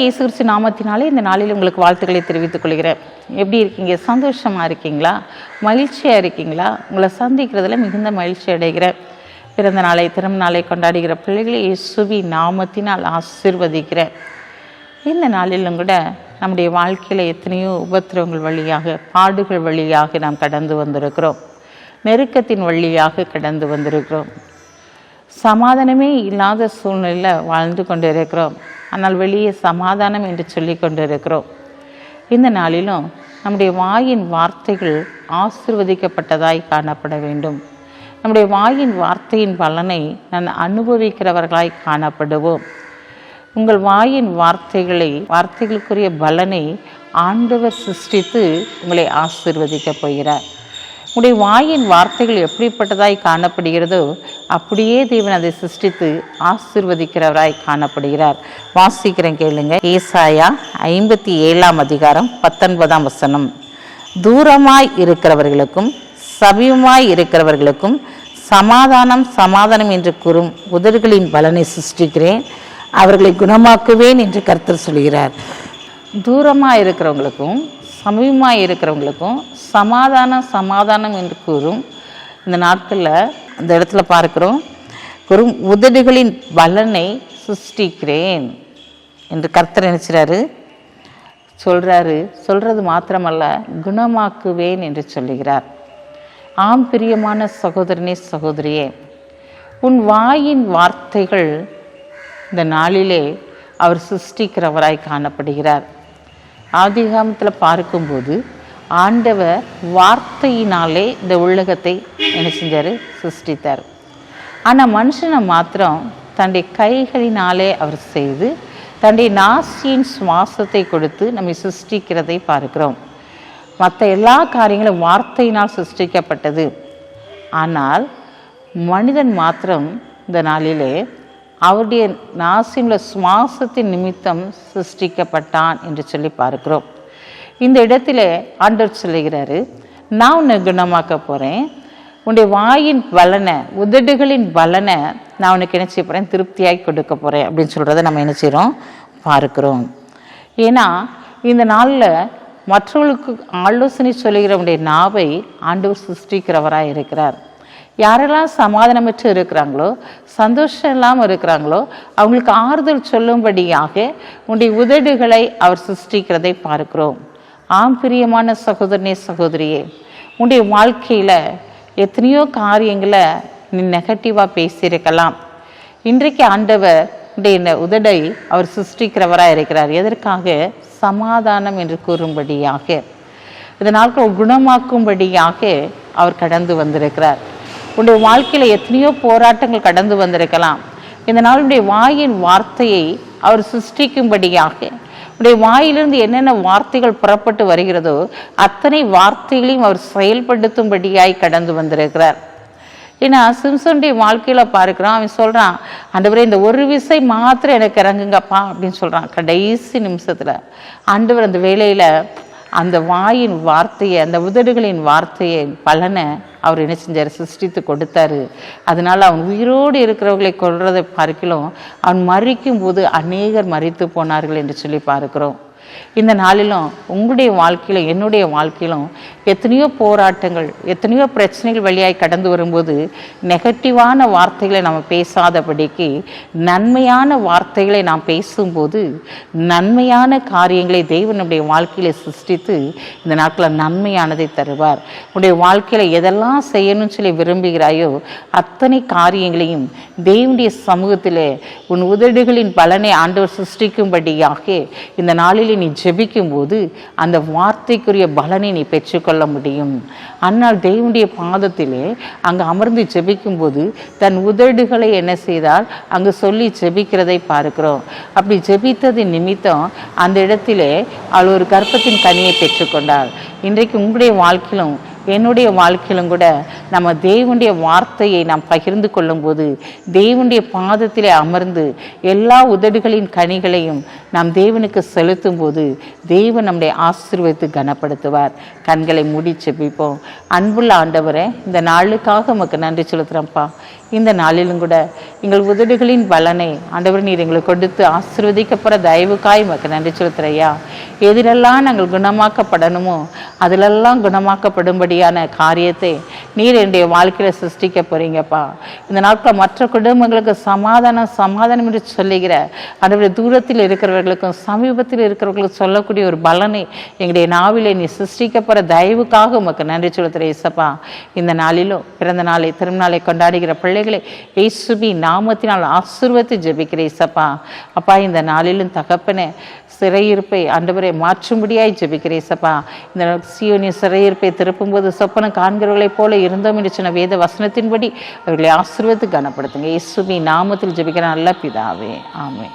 இயேசு கிறிஸ்து நாமத்தினாலே இந்த நாளில் உங்களுக்கு வாழ்த்துக்களை தெரிவித்துக் கொள்கிறேன். எப்படி இருக்கீங்க? சந்தோஷமாக இருக்கீங்களா? மகிழ்ச்சியாக இருக்கீங்களா? உங்களை சந்திக்கிறதுல மிகுந்த மகிழ்ச்சி அடைகிறேன். பிறந்த நாளை திரும்ப நாளை கொண்டாடுகிற பிள்ளைகளை இயேசுவி நாமத்தினால் ஆசிர்வதிக்கிறேன். இந்த நாளிலும் கூட நம்முடைய வாழ்க்கையில் எத்தனையோ உபத்திரவங்கள் வழியாக பாடுகள் வழியாக நாம் கடந்து வந்திருக்கிறோம். நெருக்கத்தின் வழியாக கடந்து வந்திருக்கிறோம். சமாதானமே இல்லாத சூழ்நிலையில் வாழ்ந்து கொண்டு இருக்கிறோம் ஆனால் வெளியே சமாதானம் என்று சொல்லி கொண்டிருக்கிறோம். இந்த நாளிலும் நம்முடைய வாயின் வார்த்தைகள் ஆசிர்வதிக்கப்பட்டதாய் காணப்பட வேண்டும். நம்முடைய வாயின் வார்த்தையின் பலனை நான் அனுபவிக்கிறவர்களாய் காணப்படுவோம். உங்கள் வாயின் வார்த்தைகளை வார்த்தைகளுக்குரிய பலனை ஆண்டவர் சிருஷ்டித்து உங்களை ஆசிர்வதிக்கப் போகிறார். உடைய வாயின் வார்த்தைகள் எப்படிப்பட்டதாய் காணப்படுகிறதோ அப்படியே தேவன் அதை சிருஷ்டித்து ஆசிர்வதிக்கிறவராய் காணப்படுகிறார். வாசிக்கிறேன் கேளுங்க. ஏசாயா ஐம்பத்தி ஏழாம் அதிகாரம் பத்தொன்பதாம் வசனம். தூரமாய் இருக்கிறவர்களுக்கும் சமீபமாய் இருக்கிறவர்களுக்கும் சமாதானம் சமாதானம் என்று கூறும் உதடுகளின் பலனை சிருஷ்டிக்கிறேன். அவர்களை குணமாக்குவேன் என்று கர்த்தர் சொல்கிறார். தூரமாக இருக்கிறவங்களுக்கும் சமீபமாக இருக்கிறவங்களுக்கும் சமாதானம் சமாதானம் என்று கூறும் இந்த நாட்களில் அந்த இடத்துல பார்க்கிறோம். குறும் உதடுகளின் பலனை சிருஷ்டிக்கிறேன் என்று கர்த்தர் நினைச்சிறாரு. சொல்கிறாரு சொல்கிறது மாத்திரமல்ல குணமாக்குவேன் என்று சொல்லுகிறார். ஆம் பிரியமான சகோதரனே சகோதரியே உன் வாயின் வார்த்தைகள் இந்த நாளிலே அவர் சிருஷ்டிக்கிறவராய் காணப்படுகிறார். ஆதிகாமத்தில் பார்க்கும்போது ஆண்டவர் வார்த்தையினாலே இந்த உலகத்தை என்ன செஞ்சார்? சிருஷ்டித்தார். ஆனால் மனுஷனை மாத்திரம் தன்னுடைய கைகளினாலே அவர் செய்து தன்னுடைய நாசியின் சுவாசத்தை கொடுத்து நம்மை சிருஷ்டிக்கிறதை பார்க்கிறோம். மற்ற எல்லா காரியங்களும் வார்த்தையினால் சிருஷ்டிக்கப்பட்டது. ஆனால் மனிதன் மாத்திரம் இந்த நாளிலே அவருடைய நாசியுள்ள சுவாசத்தின் நிமித்தம் சிருஷ்டிக்கப்பட்டான் என்று சொல்லி பார்க்கிறோம். இந்த இடத்துல ஆண்டவர் சொல்லுகிறாரு நான் உன்னை குணமாக்க போகிறேன் உன்னுடைய வாயின் பலனை உதடுகளின் பலனை நான் உனக்கு என்ன செய்ய போகிறேன் திருப்தியாகி கொடுக்க போகிறேன் அப்படின்னு சொல்கிறத நம்ம என்ன செய்கிறோம் பார்க்கிறோம். ஏன்னா இந்த நாளில் மற்றவர்களுக்கு ஆலோசனை சொல்லுகிறவனுடைய நாவை ஆண்டவர் சிருஷ்டிக்கிறவராக இருக்கிறார். யாரெல்லாம் சமாதானமற்று இருக்கிறாங்களோ சந்தோஷம் இல்லாமல் இருக்கிறாங்களோ அவங்களுக்கு ஆறுதல் சொல்லும்படியாக உன்னுடைய உதடுகளை அவர் சிருஷ்டிக்கிறதை பார்க்கிறோம். ஆம் பிரியமான சகோதரனே சகோதரியே உன்னுடைய வாழ்க்கையில் எத்தனையோ காரியங்களை நீ நெகட்டிவாக பேசியிருக்கலாம். இன்றைக்கு ஆண்டவர் உடைய இந்த உதடை அவர் சிருஷ்டிக்கிறவராக இருக்கிறார். எதற்காக? சமாதானம் என்று கூறும்படியாக. இதனால் குணமாக்கும்படியாக அவர் கடந்து வந்திருக்கிறார். உன்னுடைய வாழ்க்கையில் எத்தனையோ போராட்டங்கள் கடந்து வந்திருக்கலாம். இதனால் உடைய வாயின் வார்த்தையை அவர் சிருஷ்டிக்கும்படியாக உடைய வாயிலிருந்து என்னென்ன வார்த்தைகள் புறப்பட்டு வருகிறதோ அத்தனை வார்த்தைகளையும் அவர் செயல்படுத்தும்படியாய் கடந்து வந்திருக்கிறார். ஏன்னா சிம்சனுடைய வாழ்க்கையில் பார்க்குறான் அவன் சொல்கிறான் ஆண்டவரே இந்த ஒரு விசை மாத்திரம் எனக்கு இறங்குங்கப்பா அப்படின்னு சொல்கிறான் கடைசி நிமிஷத்தில். ஆண்டவர் அந்த வேலையில் அந்த வாயின் வார்த்தையை அந்த உதடுகளின் வார்த்தையை பலனை அவர் என்ன செஞ்சார்? சிருஷ்டித்து கொடுத்தாரு. அதனால் அவன் உயிரோடு இருக்கிறவர்களை கொள்றதை பார்க்கலாம் அவன் மறிக்கும் போது அநேகர் மறித்து போனார்கள் என்று சொல்லி பார்க்கிறோம். இந்த நாளிலும் உங்களுடைய வாழ்க்கையிலும் என்னுடைய வாழ்க்கையிலும் எத்தனையோ போராட்டங்கள் எத்தனையோ பிரச்சனைகள் வழியாய் கடந்து வரும்போது நெகட்டிவான வார்த்தைகளை நம்ம பேசாதபடிக்கு நன்மையான வார்த்தைகளை நாம் பேசும்போது நன்மையான காரியங்களை தெய்வன் நம்முடைய வாழ்க்கையில சிருஷ்டித்து இந்த நாட்களில் நன்மையானதை தருவார். உன்னுடைய வாழ்க்கையில் எதெல்லாம் செய்யணும்னு சொல்லி விரும்புகிறாயோ அத்தனை காரியங்களையும் தெய்வனுடைய சமூகத்திலே உன் உதடுகளின் பலனை ஆண்டவர் சிருஷ்டிக்கும்படியாக இந்த நாளில் நீ ஜெபிக்கும்போது அந்த வார்த்தைக்குரிய பலனை நீ பெற்றுக்கொள்ள முடியும். அன்னால் தெய்வனுடைய பாதத்திலே அங்கு அமர்ந்து ஜெபிக்கும் போது தன் உதடுகளை என்ன செய்தால் அங்கு சொல்லி ஜெபிக்கிறதை பார்க்கிறோம். அப்படி ஜெபித்தது நிமித்தம் அந்த இடத்திலே அவள் ஒரு கர்ப்பத்தின் கனியை பெற்றுக்கொண்டாள். இன்றைக்கு உங்களுடைய வாழ்க்கையிலும் என்னுடைய வாழ்க்கையிலும் கூட நம்ம தேவனுடைய வார்த்தையை நாம் பகிர்ந்து கொள்ளும்போது தேவனுடைய பாதத்திலே அமர்ந்து எல்லா உதடுகளின் கனிகளையும் நாம் தேவனுக்கு செலுத்தும் போது தேவன் நம்முடைய ஆசீர்வதித்து கனப்படுத்துவார். கண்களை மூடி செபிப்போம் அன்புள்ள ஆண்டவரே இந்த நாளுக்காக உமக்கு நன்றி செலுத்துகிறோம்ப்பா இந்த நாளிலும் கூட எங்கள் உதடுகளின் பலனை ஆண்டவர் நீர் எங்களுக்கு கொடுத்து ஆசீர்வதிக்கப்பட தயவுக்காய் உமக்கு நன்றி செலுத்துறையா. எதிரெல்லாம் நாங்கள் குணமாக்கப்படணுமோ அதிலெல்லாம் குணமாக்கப்படும்படியான காரியத்தை நீர் என்னுடைய வாழ்க்கையில் சிருஷ்டிக்க போறீங்கப்பா. இந்த நாட்கள் மற்ற குடும்பங்களுக்கு சமாதானம் சமாதானம் என்று சொல்லுகிற ஆண்டவருடைய தூரத்தில் இருக்கிறவர்களுக்கும் சமீபத்தில் இருக்கிறவர்களுக்கும் சொல்லக்கூடிய ஒரு பலனை எங்களுடைய நாவிலே நீ சிருஷ்டிக்கப்படுற தயவுக்காக உமக்கு நன்றி சொல்லுத்துற இசப்பா இந்த நாளிலும் பிறந்த நாளை திருநாளை கொண்டாடுகிற பிள்ளைகளை இயேசுபி நாமத்தினால் ஆசிர்வத்தை ஜெபிக்கிற இசப்பா அப்பா இந்த நாளிலும் தகப்பனே சிறையிருப்பை ஆண்டவரை மாற்றும்படியாய் ஜெபிக்கிற இசப்பா இந்த சியோனி சிறையிருப்பை திருப்பும்போது சொப்பனம் காண்கிறவர்களைப் போல இருந்தோம் என்று சொன்ன வேத வசனத்தின்படி அவர்களை ஆசீர்வத்து கனப்படுத்துங்க. இயேசுபி நாமத்தில் ஜெபிக்கிற நல்ல பிதாவே. ஆமே